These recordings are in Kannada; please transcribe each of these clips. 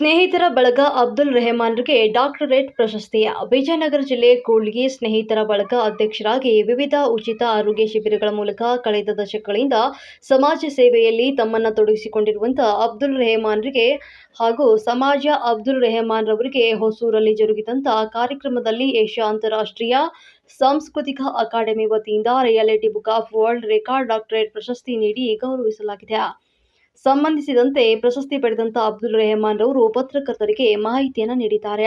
ಸ್ನೇಹಿತರ ಬಳಗ ಅಬ್ದುಲ್ ರೆಹಮಾನ್ರಿಗೆ ಡಾಕ್ಟರೇಟ್ ಪ್ರಶಸ್ತಿ ವಿಜಯನಗರ ಜಿಲ್ಲೆ ಕೂಡ್ಲಿಗಿ ಸ್ನೇಹಿತರ ಬಳಗ ಅಧ್ಯಕ್ಷರಾಗಿ ವಿವಿಧ ಉಚಿತ ಆರೋಗ್ಯ ಶಿಬಿರಗಳ ಮೂಲಕ ಕಳೆದ ದಶಕಗಳಿಂದ ಸಮಾಜ ಸೇವೆಯಲ್ಲಿ ತಮ್ಮನ್ನು ತೊಡಗಿಸಿಕೊಂಡಿರುವಂತಹ ಅಬ್ದುಲ್ ರೆಹಮಾನ್ರಿಗೆ ಹಾಗೂ ಸಮಾಜ ಅಬ್ದುಲ್ ರೆಹಮಾನ್ ರವರಿಗೆ ಹೊಸೂರಲ್ಲಿ ಜರುಗಿದಂತಹ ಕಾರ್ಯಕ್ರಮದಲ್ಲಿ ಏಷ್ಯಾ ಅಂತಾರಾಷ್ಟ್ರೀಯ ಸಾಂಸ್ಕೃತಿಕ ಅಕಾಡೆಮಿ ವತಿಯಿಂದ reality book of world record doctorate ಪ್ರಶಸ್ತಿ ನೀಡಿ ಗೌರವಿಸಲಾಗಿದೆ. ಸಂಬಂಧಿಸಿದಂತೆ ಪ್ರಶಸ್ತಿ ಪಡೆದಂತ ಅಬ್ದುಲ್ ರೆಹಮಾನ್ ರವರು ಪತ್ರಕರ್ತರಿಗೆ ಮಾಹಿತಿಯನ್ನು ನೀಡಿದ್ದಾರೆ.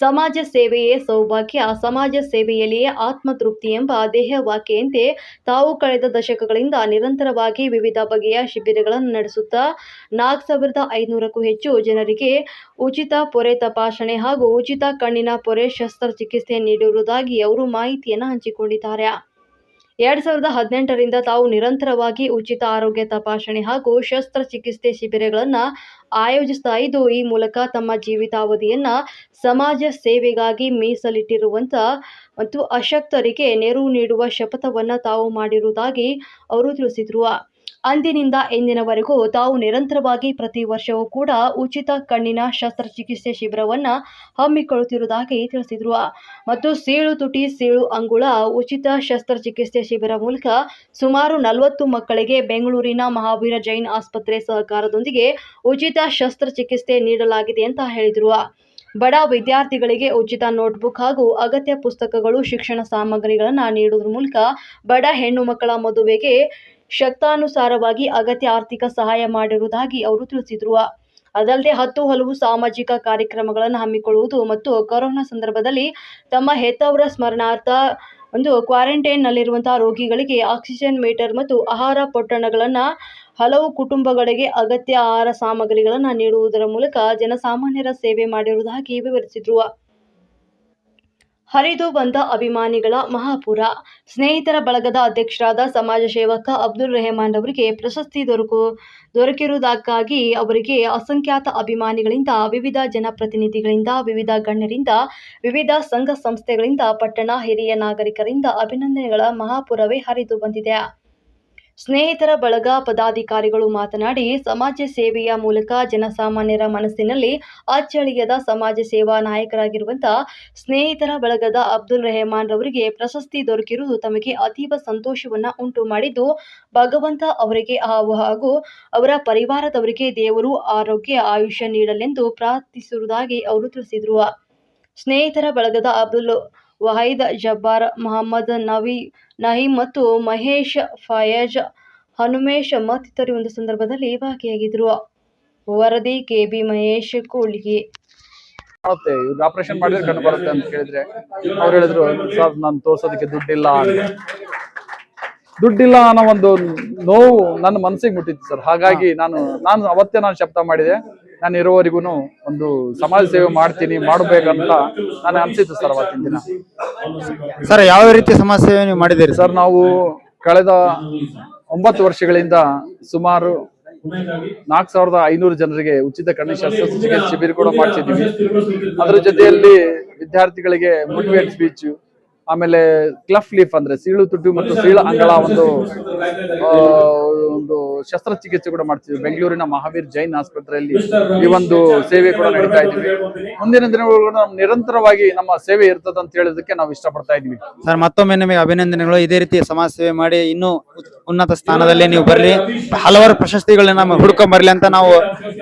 ಸಮಾಜ ಸೇವೆಯೇ ಸೌಭಾಗ್ಯ, ಸಮಾಜ ಸೇವೆಯಲ್ಲಿಯೇ ಆತ್ಮತೃಪ್ತಿ ಎಂಬ ದೇಹ ವಾಕ್ಯಂತೆ ತಾವು ಕಳೆದ ದಶಕಗಳಿಂದ ನಿರಂತರವಾಗಿ ವಿವಿಧ ಬಗೆಯ ಶಿಬಿರಗಳನ್ನು ನಡೆಸುತ್ತಾ ನಾಲ್ಕು ಸಾವಿರದ ಐನೂರಕ್ಕೂ ಹೆಚ್ಚು ಜನರಿಗೆ ಉಚಿತ ಪೊರೆ ತಪಾಸಣೆ ಹಾಗೂ ಉಚಿತ ಕಣ್ಣಿನ ಪೊರೆ ಶಸ್ತ್ರಚಿಕಿತ್ಸೆ ನೀಡಿರುವುದಾಗಿ ಅವರು ಮಾಹಿತಿಯನ್ನು ಹಂಚಿಕೊಂಡಿದ್ದಾರೆ. ಎರಡ್ ಸಾವಿರದ ಹದಿನೆಂಟರಿಂದ ತಾವು ನಿರಂತರವಾಗಿ ಉಚಿತ ಆರೋಗ್ಯ ತಪಾಸಣೆ ಹಾಗೂ ಶಸ್ತ್ರಚಿಕಿತ್ಸೆ ಶಿಬಿರಗಳನ್ನು ಆಯೋಜಿಸ್ತಾ ಇದ್ದು, ಈ ಮೂಲಕ ತಮ್ಮ ಜೀವಿತಾವಧಿಯನ್ನ ಸಮಾಜ ಸೇವೆಗಾಗಿ ಮೀಸಲಿಟ್ಟಿರುವಂತ ಮತ್ತು ಅಶಕ್ತರಿಗೆ ನೆರವು ನೀಡುವ ಶಪಥವನ್ನ ತಾವು ಮಾಡಿರುವುದಾಗಿ ಅವರು ತಿಳಿಸಿದರು. ಅಂದಿನಿಂದ ಇಂದಿನವರೆಗೂ ತಾವು ನಿರಂತರವಾಗಿ ಪ್ರತಿ ವರ್ಷವೂ ಕೂಡ ಉಚಿತ ಕಣ್ಣಿನ ಶಸ್ತ್ರಚಿಕಿತ್ಸೆ ಶಿಬಿರವನ್ನು ಹಮ್ಮಿಕೊಳ್ಳುತ್ತಿರುವುದಾಗಿ ತಿಳಿಸಿದರು. ಮತ್ತು ಸೀಳು ತುಟಿ, ಸೀಳು ಅಂಗುಳ, ಉಚಿತ ಶಸ್ತ್ರಚಿಕಿತ್ಸೆ ಶಿಬಿರ ಮೂಲಕ ಸುಮಾರು ನಲವತ್ತು ಮಕ್ಕಳಿಗೆ ಬೆಂಗಳೂರಿನ ಮಹಾವೀರ ಜೈನ್ ಆಸ್ಪತ್ರೆ ಸಹಕಾರದೊಂದಿಗೆ ಉಚಿತ ಶಸ್ತ್ರಚಿಕಿತ್ಸೆ ನೀಡಲಾಗಿದೆ ಅಂತ ಹೇಳಿದರು. ಬಡ ವಿದ್ಯಾರ್ಥಿಗಳಿಗೆ ಉಚಿತ ನೋಟ್ಬುಕ್ ಹಾಗೂ ಅಗತ್ಯ ಪುಸ್ತಕಗಳು, ಶಿಕ್ಷಣ ಸಾಮಗ್ರಿಗಳನ್ನು ನೀಡುವುದರ ಮೂಲಕ ಬಡ ಹೆಣ್ಣು ಮಕ್ಕಳ ಮದುವೆಗೆ ಶಕ್ತಾನುಸಾರವಾಗಿ ಅಗತ್ಯ ಆರ್ಥಿಕ ಸಹಾಯ ಮಾಡಿರುವುದಾಗಿ ಅವರು ತಿಳಿಸಿದರು. ಅದಲ್ಲದೆ ಹತ್ತು ಹಲವು ಸಾಮಾಜಿಕ ಕಾರ್ಯಕ್ರಮಗಳನ್ನು ಹಮ್ಮಿಕೊಳ್ಳುವುದು ಮತ್ತು ಕೊರೋನಾ ಸಂದರ್ಭದಲ್ಲಿ ತಮ್ಮ ಹೆತ್ತವರ ಸ್ಮರಣಾರ್ಥ ಒಂದು ಕ್ವಾರಂಟೈನ್ನಲ್ಲಿರುವಂತಹ ರೋಗಿಗಳಿಗೆ ಆಕ್ಸಿಜನ್ ಮೀಟರ್ ಮತ್ತು ಆಹಾರ ಪೊಟ್ಟಣಗಳನ್ನು ಹಲವು ಕುಟುಂಬಗಳಿಗೆ ಅಗತ್ಯ ಆಹಾರ ಸಾಮಗ್ರಿಗಳನ್ನು ನೀಡುವುದರ ಮೂಲಕ ಜನಸಾಮಾನ್ಯರ ಸೇವೆ ಮಾಡಿರುವುದಾಗಿ ವಿವರಿಸಿದರು. ಹರಿದು ಬಂದ ಅಭಿಮಾನಿಗಳ ಮಹಾಪುರ. ಸ್ನೇಹಿತರ ಬಳಗದ ಅಧ್ಯಕ್ಷರಾದ ಸಮಾಜ ಸೇವಕ ಅಬ್ದುಲ್ ರೆಹಮಾನ್ ಅವರಿಗೆ ಪ್ರಶಸ್ತಿ ದೊರಕು, ದೊರಕಿರುವುದಕ್ಕಾಗಿ ಅವರಿಗೆ ಅಸಂಖ್ಯಾತ ಅಭಿಮಾನಿಗಳಿಂದ, ವಿವಿಧ ಜನಪ್ರತಿನಿಧಿಗಳಿಂದ, ವಿವಿಧ ಗಣ್ಯರಿಂದ, ವಿವಿಧ ಸಂಘ ಸಂಸ್ಥೆಗಳಿಂದ, ಪಟ್ಟಣ ಹಿರಿಯ ನಾಗರಿಕರಿಂದ ಅಭಿನಂದನೆಗಳ ಮಹಾಪುರವೇ ಹರಿದು ಬಂದಿದೆ. ಸ್ನೇಹಿತರ ಬಳಗ ಪದಾಧಿಕಾರಿಗಳು ಮಾತನಾಡಿ, ಸಮಾಜ ಸೇವೆಯ ಮೂಲಕ ಜನಸಾಮಾನ್ಯರ ಮನಸ್ಸಿನಲ್ಲಿ ಅಚ್ಚಳಿಯದ ಸಮಾಜ ಸೇವಾ ನಾಯಕರಾಗಿರುವಂತಹ ಸ್ನೇಹಿತರ ಬಳಗದ ಅಬ್ದುಲ್ ರೆಹಮಾನ್ ರವರಿಗೆ ಪ್ರಶಸ್ತಿ ದೊರಕಿರುವುದು ತಮಗೆ ಅತೀವ ಸಂತೋಷವನ್ನ ಉಂಟು ಮಾಡಿದ್ದು, ಭಗವಂತ ಅವರಿಗೆ ಹಾಗೂ ಅವರ ಪರಿವಾರದವರಿಗೆ ದೇವರು ಆರೋಗ್ಯ, ಆಯುಷ್ಯ ನೀಡಲೆಂದು ಪ್ರಾರ್ಥಿಸುವುದಾಗಿ ಅವರು ತಿಳಿಸಿದರು. ಸ್ನೇಹಿತರ ಬಳಗದ ಅಬ್ದುಲ್ ವಹೀದ್ ಜಬ್ಬಾರ್, ಮೊಹಮ್ಮದ್ ನವಿ ನಹೀಂ ಮತ್ತು ಮಹೇಶ್, ಫಯಾಜ್, ಹನುಮೇಶ್ ಮತ್ತಿತರರು ಒಂದು ಸಂದರ್ಭದಲ್ಲಿ ಭಾಗಿಯಾಗಿದ್ದರು. ವರದಿ, ಕೆಬಿ ಮಹೇಶ್ ಕೋಳಿಗೆ ಇವ್ರು ಆಪರೇಷನ್ ಮಾಡಿದ್ರೆ ಕಂಡು ಬರುತ್ತೆ ಅಂತ ಕೇಳಿದ್ರೆ ಅವ್ರು ಹೇಳಿದ್ರು, ಸರ್, ನಾನು ತೋರ್ಸೋದಕ್ಕೆ ದುಡ್ಡಿಲ್ಲ ದುಡ್ಡಿಲ್ಲ ಅನ್ನೋ ಒಂದು ನೋವು ನನ್ನ ಮನಸ್ಸಿಗೆ ಮುಟ್ಟಿತ್ತು ಸರ್. ಹಾಗಾಗಿ ನಾನು ನಾನು ಅವತ್ತೇ ನಾನು ಶಬ್ದ ಮಾಡಿದೆ. ನಾನು ಇರೋವರೆಗೂ ಒಂದು ಸಮಾಜ ಸೇವೆ ಮಾಡ್ತೀನಿ ಮಾಡಬೇಕಂತ ನಾನು ಅನ್ಸಿತ್ತು ಸರ್ ಅವತ್ತಿನ ದಿನ. ಸರ್ ಯಾವ ರೀತಿ ಸಮಾಜ ಸೇವೆ ನೀವು ಮಾಡಿದ್ದೀರಿ ಸರ್? ನಾವು ಕಳೆದ ಒಂಬತ್ತು ವರ್ಷಗಳಿಂದ ಸುಮಾರು ನಾಲ್ಕು ಸಾವಿರದ ಐನೂರು ಜನರಿಗೆ ಉಚಿತ ಕಣ್ಣಿನ ಶಸ್ತ್ರಚಿಕಿತ್ಸೆ ಶಿಬಿರ ಕೂಡ ಮಾಡ್ತಿದ್ದೀವಿ. ಅದರ ಜೊತೆಯಲ್ಲಿ ವಿದ್ಯಾರ್ಥಿಗಳಿಗೆ ಮೋಟಿವೇಟ್ ಸ್ಪೀಚ್ ಆಮೇಲೆ ಕ್ಲಫ್ ಲೀಫ್ ಅಂದ್ರೆ ಸೀಳು ತುಟ್ಟು ಮತ್ತು ಸೀಳ ಅಂಗಳ ಒಂದು ಶಸ್ತ್ರಚಿಕಿತ್ಸೆ ಕೂಡ ಮಾಡ್ತೀವಿ ಬೆಂಗಳೂರಿನ ಮಹಾವೀರ್ ಜೈನ್ ಆಸ್ಪತ್ರೆಯಲ್ಲಿ ಈ ಒಂದು ಸೇವೆ ಕೂಡ ನಡೀತಾ ಇದ್ದೀವಿ. ಮುಂದಿನ ದಿನಗಳು ನಿರಂತರವಾಗಿ ನಮ್ಮ ಸೇವೆ ಇರ್ತದಂತ ಅಂತ ಹೇಳೋದಕ್ಕೆ ನಾವು ಇಷ್ಟಪಡ್ತಾ ಇದೀವಿ ಸರ್ ಮತ್ತೊಮ್ಮೆ ನಿಮಗೆ ಅಭಿನಂದನೆಗಳು. ಇದೇ ರೀತಿ ಸಮಾಜ ಸೇವೆ ಮಾಡಿ ಇನ್ನೂ ಉನ್ನತ ಸ್ಥಾನದಲ್ಲಿ ನೀವು ಬರಲಿ. ಹಲವಾರು ಪ್ರಶಸ್ತಿಗಳನ್ನ ನಮ್ಮ ಹುಡ್ಕೊಂಡ್ ಬರ್ಲಿ ಅಂತ ನಾವು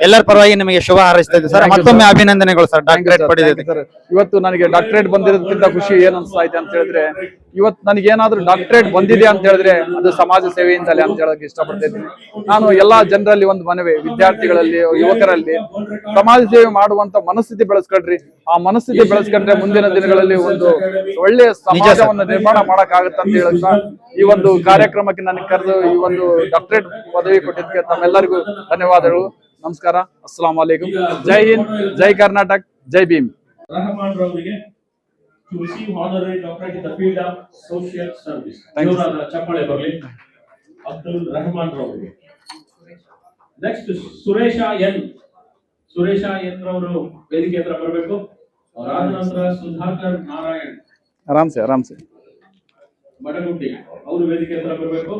ಎಲ್ಲರ ಪರವಾಗಿ ನಿಮಗೆ ಶುಭ ಹಾರೈಸ್ತಾ ಇದ್ದೀವಿ ಸರ್ ಮತ್ತೊಮ್ಮೆ ಅಭಿನಂದನೆಗಳು ಸರ್ ಡಾಕ್ಟರೇಟ್. ಪಡೆದಿದೆ ಇವತ್ತು ನನಗೆ ಡಾಕ್ಟರೇಟ್ ಬಂದಿರೋದಕ್ಕಿಂತ ಖುಷಿ ಏನ್ ಅನ್ಸ್ತಾ ಇದೆ ಅಂತ ಹೇಳಿದ್ರೆ ಇವತ್ತು ನನಗೆ ಏನಾದ್ರೂ ಡಾಕ್ಟರೇಟ್ ಬಂದಿದೆ ಅಂತ ಹೇಳಿದ್ರೆ ಅದು ಸಮಾಜ ಸೇವೆಯಿಂದಲೇ ಅಂತ ಹೇಳೋಕೆ ಇಷ್ಟಪಡ್ತಿದ್ದೀನಿ ನಾನು ಎಲ್ಲಾ ಜನರಲ್ಲಿ ಒಂದು ಮನವಿ ವಿದ್ಯಾರ್ಥಿಗಳಲ್ಲಿ ಯುವಕರಲ್ಲಿ ಸಮಾಜ ಸೇವೆ ಮಾಡುವಂತ ಮನಸ್ಥಿತಿ ಬೆಳೆಸ್ಕೊಳ್ರಿ ಆ ಮನಸ್ಥಿತಿ ಬೆಳೆಸ್ಕೊಂಡ್ರೆ ಮುಂದಿನ ದಿನಗಳಲ್ಲಿ ಒಂದು ಒಳ್ಳೆಯ ಸಮಾಜವನ್ನು ನಿರ್ಮಾಣ ಮಾಡಕ್ ಆಗುತ್ತೆ ಅಂತ ಹೇಳಕ್ ಈ ಒಂದು ಕಾರ್ಯಕ್ರಮಕ್ಕೆ ನನಗೆ ಕರೆದು ಈ ಒಂದು ಡಾಕ್ಟರೇಟ್ ಪದವಿ ಕೊಟ್ಟಿದ್ದಕ್ಕೆ ತಮ್ಮೆಲ್ಲರಿಗೂ ಧನ್ಯವಾದಗಳು. ನಮಸ್ಕಾರ. ಅಸ್ಸಾಂ ವಲೈಕುಂ ಜೈ ಹಿಂದ್ ಜೈ ಕರ್ನಾಟಕ ಜೈ ಭೀಮ್. ರಹಮಾನ್ ರವರಿಗೆ to receive honorary doctorate in the field of social service. Thank ಜೋರಾದ ಚಪ್ಪಾಳೆ ಬರಲಿ. ಅಬ್ದುಲ್ ರಹಮಾನ್ ರವರಿಗೆ. Next Suresh N. Suresh N ರವರು ವೇದಿಕೆ ಹತ್ರ ಬರಬೇಕು. ಅವರಾದ ನಂತರ ಸುಧಾಕರ್ ನಾರಾಯಣ್. ಆರಾಮ್ಸೆ ಆರಾಮ್ಸೆ ಆರಾಮ್ ಅವರು ವೇದಿಕೆ ಹತ್ರ ಬರಬೇಕು.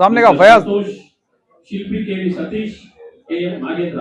सामने का फयाज। शिल्पी के वी सतीश के नागेंद्र